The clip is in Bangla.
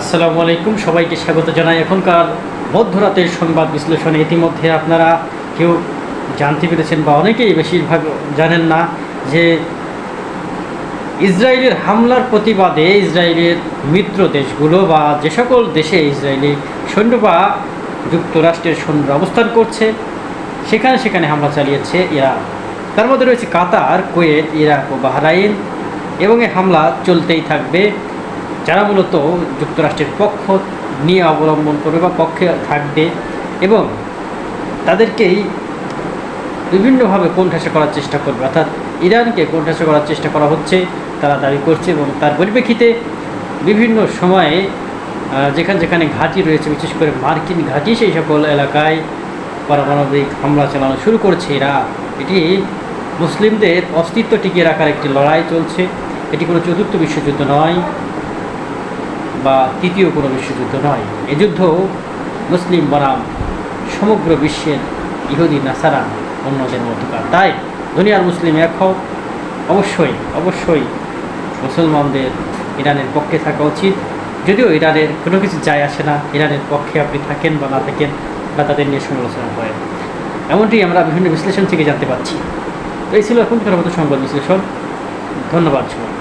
আসসালামু আলাইকুম। সবাইকে স্বাগত জানাই এখনকার মধ্যরাতের সংবাদ বিশ্লেষণে। ইতিমধ্যে আপনারা কেউ জানতে পেরেছেন বা অনেকেই বেশিরভাগ জানেন না যে ইসরায়েলের হামলার প্রতিবাদে ইসরায়েলের মিত্র দেশগুলো বা যে সকল দেশে ইসরায়েলি সৈন্য বা যুক্তরাষ্ট্রের সৈন্য অবস্থান করছে, সেখানে সেখানে হামলা চালিয়েছে ইরান। তার মধ্যে রয়েছে কাতার, কুয়েত, ইরাক ও বাহরাইন এবং এই হামলা চলতেই থাকবে। যারা মূলত যুক্তরাষ্ট্রের পক্ষ নিয়ে অবলম্বন করবে বা পক্ষে থাকবে এবং তাদেরকেই বিভিন্নভাবে কোণঠাসা করার চেষ্টা করবে, অর্থাৎ ইরানকে কোণঠাসা করার চেষ্টা করা হচ্ছে, তারা দাবি করছে এবং তার পরিপ্রেক্ষিতে বিভিন্ন সময়ে যেখানে যেখানে ঘাঁটি রয়েছে, বিশেষ করে মার্কিন ঘাঁটি, সেই সকল এলাকায় পারমাণবিক হামলা চালানো শুরু করছে এরা। এটি মুসলিমদের অস্তিত্ব টিকিয়ে রাখার একটি লড়াই চলছে। এটি কোনো চতুর্থ বিশ্বযুদ্ধ নয়। বা তৃতীয় কোনো বিশ্বযুদ্ধ নয়। এ যুদ্ধ মুসলিম বনাম সমগ্র বিশ্বের ইহুদি, নাসারা, অন্যদের মধ্যকার। তাই দুনিয়ার মুসলিম এক হও। অবশ্যই অবশ্যই মুসলমানদের ইরানের পক্ষে থাকা উচিত। যদিও ইরানের কোনো কিছু যায় আসে না, ইরানের পক্ষে আপনি থাকেন বা না থাকেন বা তাদের নিয়ে সমালোচনা করেন। এমনটি আমরা বিভিন্ন বিশ্লেষণ থেকে জানতে পারছি। এই ছিল এখনকার মতো সংবাদ বিশ্লেষণ। ধন্যবাদ সবাই